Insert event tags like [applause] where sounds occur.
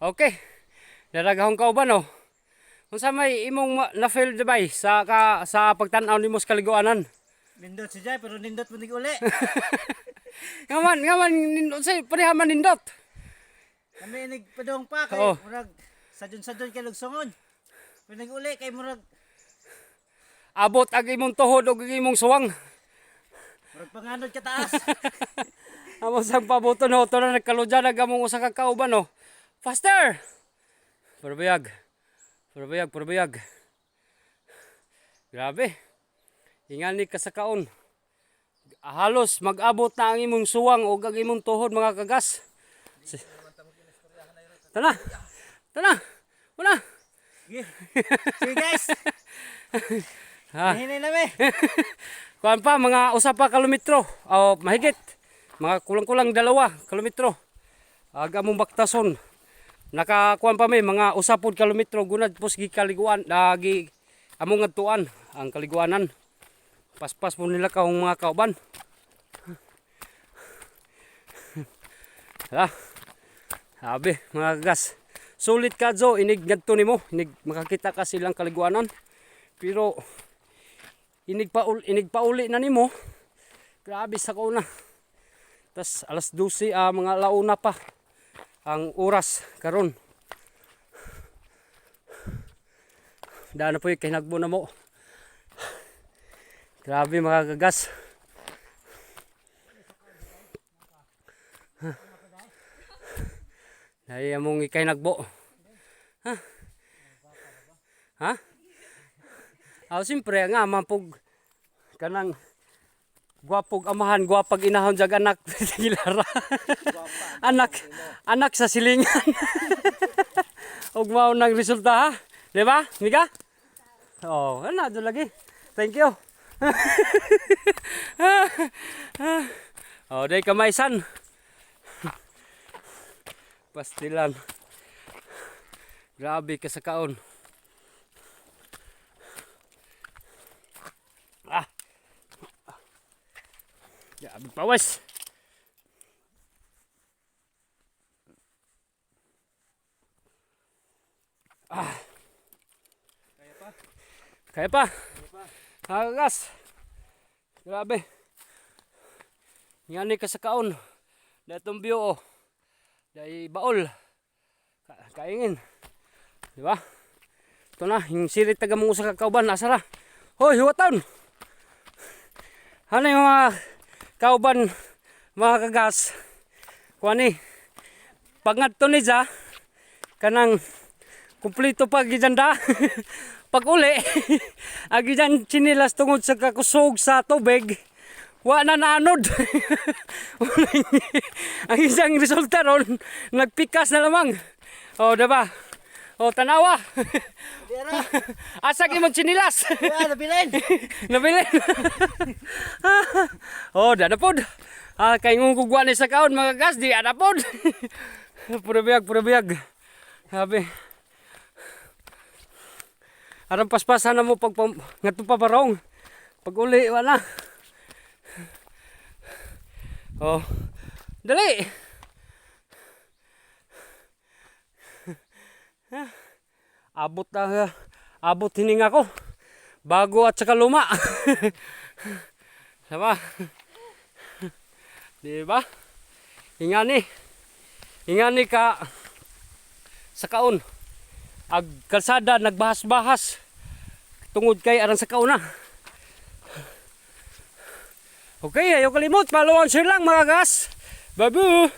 Okay. Daragahong kauban oh. Unsa may imong ma- na-feel dibay sa ka, sa pagtan-aw nimo sa kaliguanan? Nindot si Jai, pero nindot mo nig uli. [laughs] Ngaman, ngaman nindot say pareha man nindot. Kami nagpadong pa, kay Oo. murag sadyon-sadyon kay lugsongon. Pero nig uli, kay murag, Abot ag imong tuhod ug imong suwang. murag panganod ka taas. [laughs] Amo sang pabuton ho to na nagkaludya na gamong usa ka kauban oh. Faster. Purbayag. Purbayag, purbayag. Grabe. Ingani ka sa kaon. Halos mag-abot na ang imong suwang o ang imong tuhod mga kagas. Si- Tana. Tana. Una. Sige, guys, [laughs] Ha. hinay namin. [laughs] Kuan pa mga usa pa kilometro o mahigit. Mga kulang-kulang dalawa kilometro. Aga mong baktason. Nakakuan pa may mga usa pod kilometro gunad pos gi kaliguan lagi among ngadtuan ang kaliguanan. Paspas mo nila kaong mga kauban. Ha. Sabi mga gas. Sulit ka Jo, inig ngadto nimo, inig makakita ka silang kaliguanan. Pero inig pa inig pa na nimo. Grabe sa kauna. Tas alas 12 ah, mga launa pa ang oras karon. Daan na po yung kinagbo na mo. Grabe mga gagas. Dahil among ikay nagbo. Ha? Ha? Aw simpre nga mampug kanang gwapog amahan, gwapag inahon jag anak [laughs] gilara. anak anak sa silingan. [laughs] Og mao nang resulta ha. Di ba? Miga? Oh, ana do lagi. Thank you. [laughs] oh, day kamaysan. Pastilan. Grabe ka sa kaon. Ah. Grabe pawas. Ah. Kaya pa? Kaya pa. Nakagas. Grabe. Ngani ka sa kaon. Datong view oh. Dai baol. Ka kaingin. Di ba? Ito na, yung sirit taga mong usa ka kauban, asara. Hoy, hiwatan. Ano yung mga kauban, mga kagas. Kuani, pag ni ja, kanang kumplito pa gijanda. [laughs] pag uli, [laughs] agi dyan chinilas tungod sa kakusog sa tubig, wa na naanod. [laughs] Ang isang resulta ron, nagpikas na lamang. O, diba? O, tanawa. [laughs] Asa mo chinilas. wala, nabilin. [laughs] Nabili. [laughs] oh, dada pod. Ah, kay ngung kugwa ni sa kaon mga gas di ada pod. puro biyag, puro biyag. Sabi. Aram paspasan na mo pag ngadto pa barong. Pag uli wala. Oh. Dali. [sighs] Abot na abot hininga ko. Bago at saka luma. [laughs] [laughs] Diba? Diba? Ingani. Ingani ka sa kaon. Ag kalsada nagbahas-bahas. Tungod kay aran sa kauna. [sighs] Okay, ayaw kalimot. Follow and share lang mga gas. Babu!